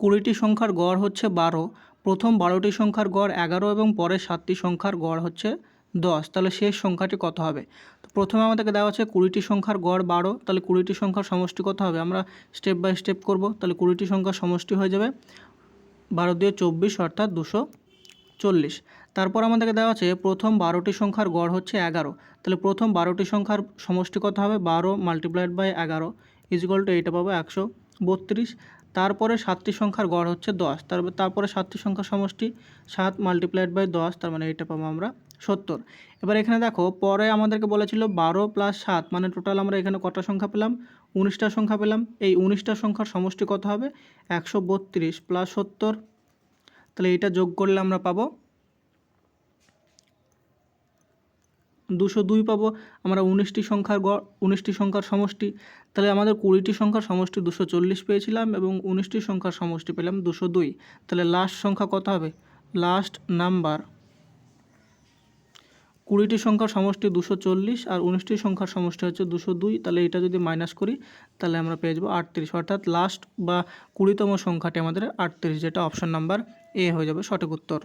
কুড়িটি সংখ্যার গড় হচ্ছে বারো, প্রথম বারোটি সংখ্যার গড় এগারো এবং পরের সাতটি সংখ্যার গড় হচ্ছে দশ। তাহলে শেষ সংখ্যাটি কত হবে? তো প্রথমে আমাদেরকে দেওয়া আছে কুড়িটি সংখ্যার গড় বারো, তাহলে কুড়িটি সংখ্যার সমষ্টি কত হবে? আমরা স্টেপ বাই স্টেপ করব, তাহলে কুড়িটি সংখ্যার সমষ্টি হয়ে যাবে বারো দিয়ে চব্বিশ অর্থাৎ দুশো চল্লিশ। তারপর আমাদেরকে দেওয়া আছে প্রথম বারোটি সংখ্যার গড় হচ্ছে এগারো, তাহলে প্রথম বারোটি সংখ্যার সমষ্টি কত হবে? বারো মাল্টিপ্লাইড বাই এগারো ইজিকল টু এইটা পাবো একশো বত্রিশ। তারপরে সাতটি সংখ্যার গড় হচ্ছে দশ। তারপর তারপরে সাতটি সংখ্যার সমষ্টি সাত মাল্টিপ্লাইড বাই দশ, তার মানে এটা পাবো আমরা সত্তর। এবার এখানে দেখো, পরে আমাদেরকে বলেছিল বারো প্লাস সাত মানে টোটাল আমরা এখানে কটা সংখ্যা পেলাম? উনিশটা সংখ্যা পেলাম। এই উনিশটা সংখ্যার সমষ্টি কত হবে? একশো বত্রিশ প্লাস সত্তর। তাহলে এটা যোগ করলে আমরা পাবো দুশো দুই পাবো। আমরা উনিশটি সংখ্যার গড় উনিশটি সংখ্যার সমষ্টি। তাহলে আমাদের কুড়িটি সংখ্যার সমষ্টি দুশো চল্লিশ পেয়েছিলাম এবং উনিশটি সংখ্যার সমষ্টি পেলাম দুশো দুই। তাহলে লাস্ট সংখ্যা কত হবে? লাস্ট নাম্বার কুড়িটি সংখ্যার সমষ্টি দুশো চল্লিশ আর উনিশটি সংখ্যার সমষ্টি হচ্ছে দুশো দুই। তাহলে এটা যদি মাইনাস করি, তাহলে আমরা পেয়ে যাব আটত্রিশ। অর্থাৎ লাস্ট বা কুড়িতম সংখ্যাটি আমাদের আটত্রিশ যেটা অপশন নাম্বার এ হয়ে যাবে সঠিক উত্তর।